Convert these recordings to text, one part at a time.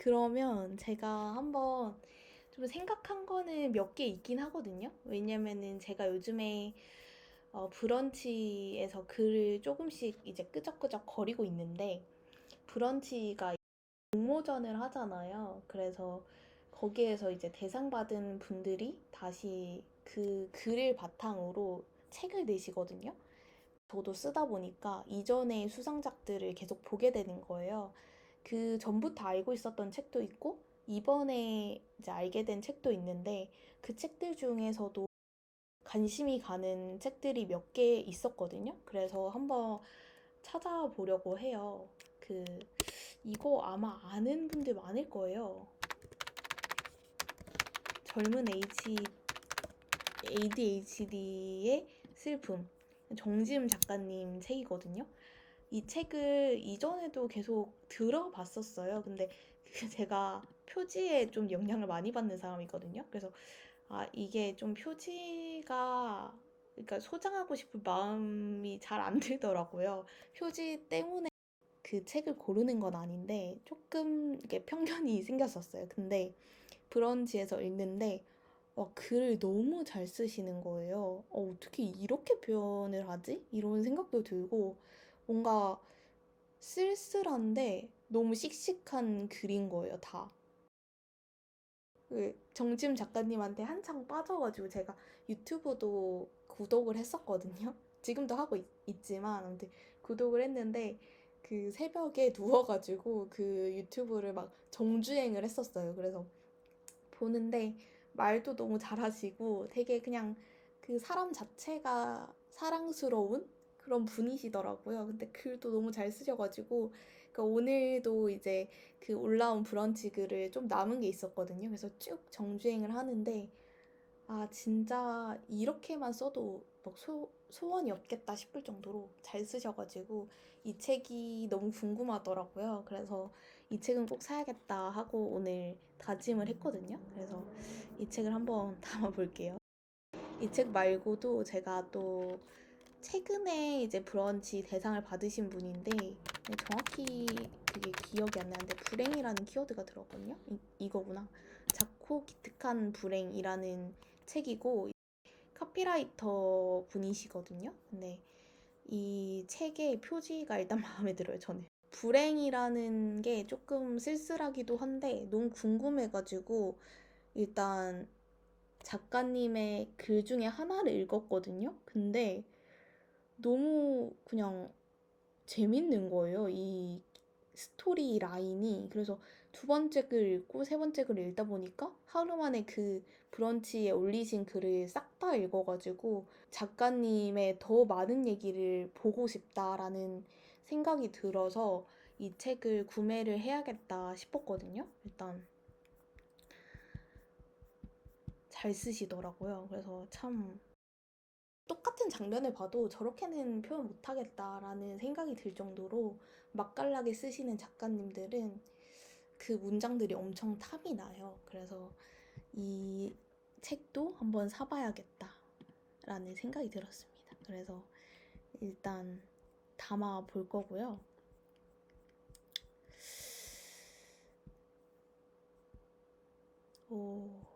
그러면 제가 한번 좀 생각한 거는 몇 개 있긴 하거든요. 왜냐면은 제가 요즘에 어, 브런치에서 글을 조금씩 이제 끄적끄적 거리고 있는데 브런치가 공모전을 하잖아요. 그래서 거기에서 이제 대상 받은 분들이 다시 그 글을 바탕으로 책을 내시거든요. 저도 쓰다 보니까 이전의 수상작들을 계속 보게 되는 거예요. 그 전부터 알고 있었던 책도 있고 이번에 이제 알게 된 책도 있는데 그 책들 중에서도 관심이 가는 책들이 몇 개 있었거든요. 그래서 한번 찾아보려고 해요. 그 이거 아마 아는 분들 많을 거예요. 젊은 ADHD의 슬픔. 정지음 작가님 책이거든요. 이 책을 이전에도 계속 들어봤었어요. 근데 그 제가 표지에 좀 영향을 많이 받는 사람이거든요. 그래서 아, 이게 좀 표지가 그러니까 소장하고 싶은 마음이 잘 안 들더라고요. 표지 때문에 그 책을 고르는 건 아닌데 조금 이게 편견이 생겼었어요. 근데 브런치에서 읽는데 와, 글을 너무 잘 쓰시는 거예요. 어, 어떻게 이렇게 표현을 하지? 이런 생각도 들고 뭔가 쓸쓸한데 너무 씩씩한 글인 거예요, 다. 그 정지훈 작가님한테 한창 빠져가지고 제가 유튜브도 구독을 했었거든요. 지금도 하고 있, 있지만 아무튼 구독을 했는데 그 새벽에 누워가지고 그 유튜브를 막 정주행을 했었어요. 그래서 보는데 말도 너무 잘하시고 되게 그냥 그 사람 자체가 사랑스러운 그런 분이시더라고요. 근데 글도 너무 잘 쓰셔가지고 그러니까 오늘도 이제 그 올라온 브런치 글을 좀 남은 게 있었거든요. 그래서 쭉 정주행을 하는데 아 진짜 이렇게만 써도 막 소, 소원이 없겠다 싶을 정도로 잘 쓰셔가지고 이 책이 너무 궁금하더라고요. 그래서 이 책은 꼭 사야겠다 하고 오늘 다짐을 했거든요. 그래서 이 책을 한번 담아볼게요. 이 책 말고도 제가 또 최근에 이제 브런치 대상을 받으신 분인데 정확히 그게 기억이 안 나는데 불행이라는 키워드가 들었거든요. 이, 이거구나. 작고 기특한 불행이라는 책이고 카피라이터 분이시거든요. 근데 이 책의 표지가 일단 마음에 들어요. 저는. 불행이라는 게 조금 쓸쓸하기도 한데 너무 궁금해가지고 일단 작가님의 글 중에 하나를 읽었거든요. 근데 너무 그냥 재밌는 거예요. 이 스토리 라인이. 그래서 두 번째 글 읽고 세 번째 글 읽다 보니까 하루 만에 그 브런치에 올리신 글을 싹 다 읽어가지고 작가님의 더 많은 얘기를 보고 싶다라는 생각이 들어서 이 책을 구매를 해야겠다 싶었거든요. 일단 잘 쓰시더라고요. 그래서 참 똑같은 장면을 봐도 저렇게는 표현 못하겠다라는 생각이 들 정도로 맛깔나게 쓰시는 작가님들은 그 문장들이 엄청 탐이 나요. 그래서 이 책도 한번 사봐야겠다라는 생각이 들었습니다. 그래서 일단 담아 볼 거고요. 오.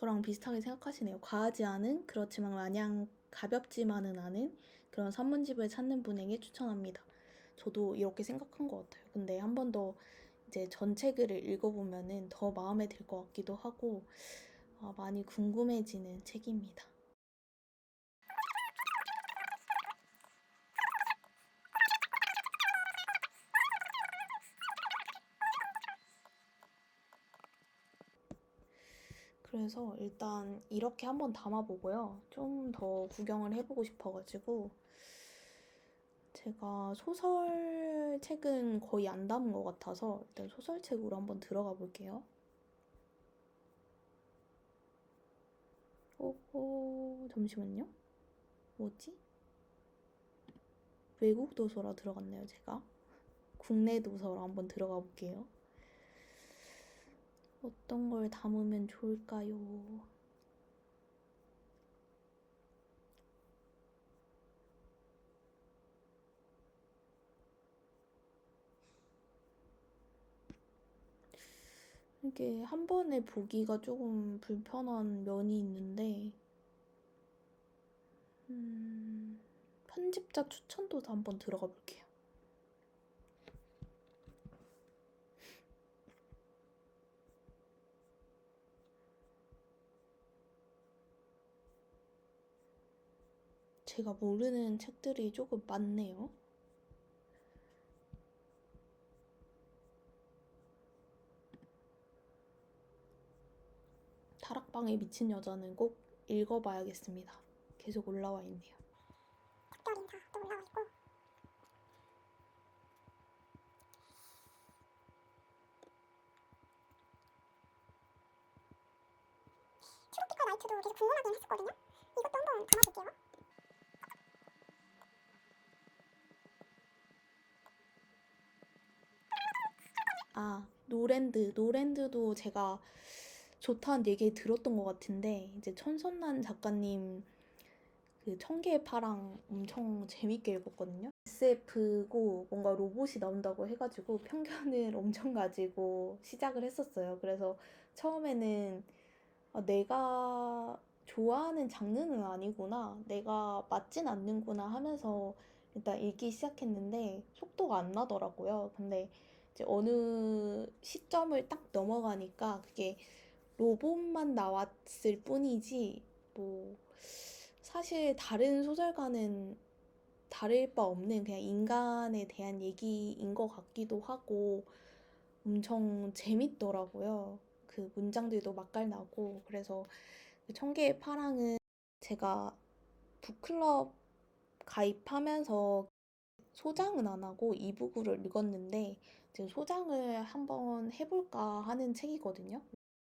저랑 비슷하게 생각하시네요. 과하지 않은, 그렇지만 마냥 가볍지만은 않은 그런 산문집을 찾는 분에게 추천합니다. 저도 이렇게 생각한 것 같아요. 근데 한 번 더 이제 전체 글을 읽어보면은 더 마음에 들 것 같기도 하고, 아, 많이 궁금해지는 책입니다. 그래서 일단 이렇게 한번 담아보고요. 좀 더 구경을 해보고 싶어가지고 제가 소설책은 거의 안 담은 것 같아서 일단 소설책으로 한번 들어가 볼게요. 오호, 잠시만요. 뭐지? 외국 도서라 들어갔네요, 제가. 국내 도서로 한번 들어가 볼게요. 어떤 걸 담으면 좋을까요? 이게 한 번에 보기가 조금 불편한 면이 있는데, 음, 편집자 추천도 한번 들어가 볼게요. 제가 모르는 책들이 조금 많네요. 다락방에 미친 여자는 꼭 읽어봐야겠습니다. 계속 올라와 있네요. 있고 트로피컬 나이트도 계속 궁금하긴 했었거든요 이것도 한번 담아볼게요 아, 노랜드. 노랜드도 제가 좋다는 얘기 들었던 것 같은데, 이제 천선란 작가님 그 청개의 파랑 엄청 재밌게 읽었거든요. SF고 뭔가 로봇이 나온다고 해가지고 편견을 엄청 가지고 시작을 했었어요. 그래서 처음에는 아, 내가 좋아하는 장르는 아니구나, 내가 맞진 않는구나 하면서 일단 읽기 시작했는데 속도가 안 나더라고요. 근데 이제 어느 시점을 딱 넘어가니까 그게 로봇만 나왔을 뿐이지 뭐 사실 다른 소설가는 다를 바 없는 그냥 인간에 대한 얘기인 것 같기도 하고 엄청 재밌더라고요. 그 문장들도 맛깔나고 그래서 그 청개의 파랑은 제가 북클럽 가입하면서 소장은 안 하고 이북으로 읽었는데 지금 소장을 한번 해볼까 하는 책이거든요.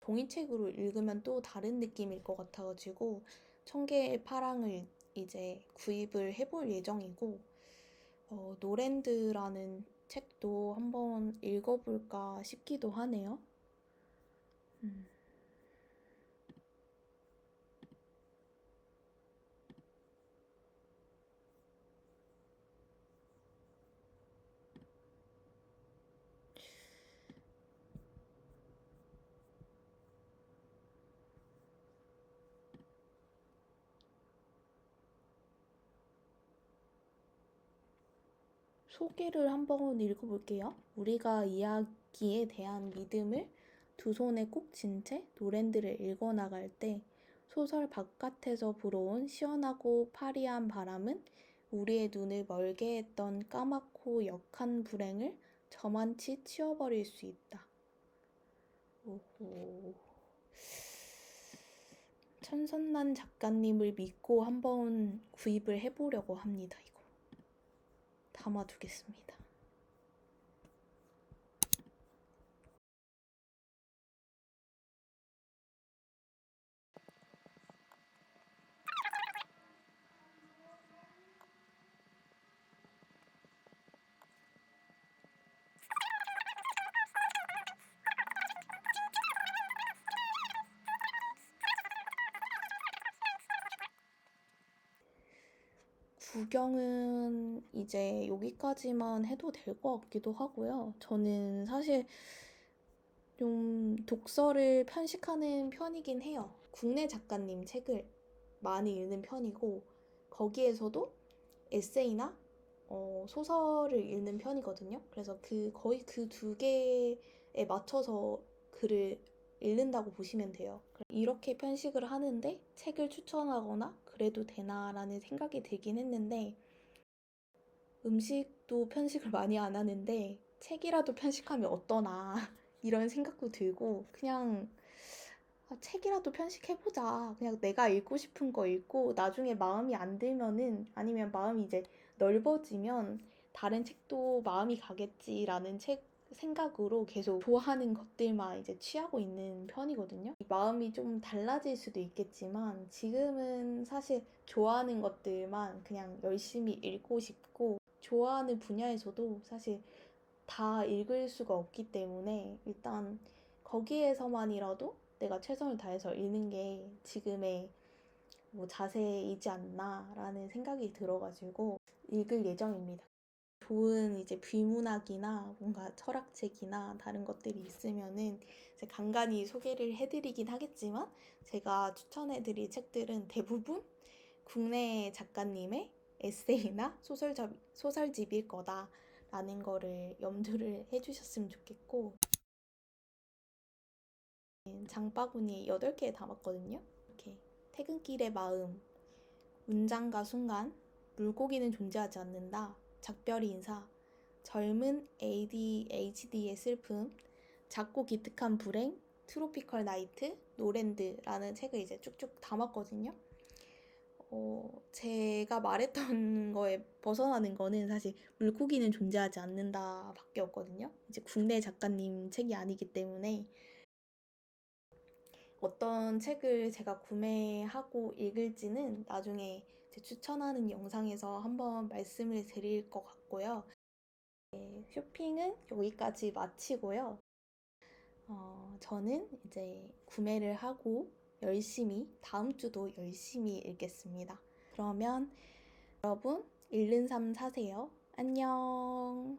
종이책으로 읽으면 또 다른 느낌일 것 같아가지고 청개의 파랑을 이제 구입을 해볼 예정이고 어, 노랜드라는 책도 한번 읽어볼까 싶기도 하네요. 음. 소개를 한번 읽어볼게요. 우리가 이야기에 대한 믿음을 두 손에 꼭 쥔 채 노랜드를 읽어나갈 때 소설 바깥에서 불어온 시원하고 파리한 바람은 우리의 눈을 멀게 했던 까맣고 역한 불행을 저만치 치워버릴 수 있다. 오호. 천선란 작가님을 믿고 한번 구입을 해보려고 합니다, 이거. 담아두겠습니다. 구경은 이제 여기까지만 해도 될 것 같기도 하고요. 저는 사실 좀 독서를 편식하는 편이긴 해요. 국내 작가님 책을 많이 읽는 편이고, 거기에서도 에세이나 어, 소설을 읽는 편이거든요. 그래서 그 거의 그 두 개에 맞춰서 글을 읽는다고 보시면 돼요. 이렇게 편식을 하는데 책을 추천하거나 그래도 되나라는 생각이 들긴 했는데 음식도 편식을 많이 안 하는데 책이라도 편식하면 어떠나 이런 생각도 들고 그냥 아, 책이라도 편식해보자. 그냥 내가 읽고 싶은 거 읽고 나중에 마음이 안 들면은 아니면 마음이 이제 넓어지면 다른 책도 마음이 가겠지라는 책 생각으로 계속 좋아하는 것들만 이제 취하고 있는 편이거든요. 마음이 좀 달라질 수도 있겠지만 지금은 사실 좋아하는 것들만 그냥 열심히 읽고 싶고 좋아하는 분야에서도 사실 다 읽을 수가 없기 때문에 일단 거기에서만이라도 내가 최선을 다해서 읽는 게 지금의 뭐 자세이지 않나라는 생각이 들어가지고 읽을 예정입니다. 좋은 이제 비문학이나 뭔가 철학책이나 다른 것들이 있으면은 이제 간간히 소개를 해드리긴 하겠지만 제가 추천해드릴 책들은 대부분 국내 작가님의 에세이나 소설집, 소설집일 거다라는 거를 염두를 해주셨으면 좋겠고 장바구니 8개 담았거든요. 이렇게 퇴근길의 마음, 문장과 순간, 물고기는 존재하지 않는다, 작별이 인사, 젊은 ADHD의 슬픔, 작고 기특한 불행, 트로피컬 나이트, 노랜드라는 책을 이제 쭉쭉 담았거든요. 어, 제가 말했던 거에 벗어나는 거는 사실 물고기는 존재하지 않는다 밖에 없거든요. 이제 국내 작가님 책이 아니기 때문에 어떤 책을 제가 구매하고 읽을지는 나중에 제 추천하는 영상에서 한번 말씀을 드릴 것 같고요. 네, 쇼핑은 여기까지 마치고요. 어, 저는 이제 구매를 하고 열심히 다음 주도 열심히 읽겠습니다. 그러면 여러분 읽는 삶 사세요. 안녕.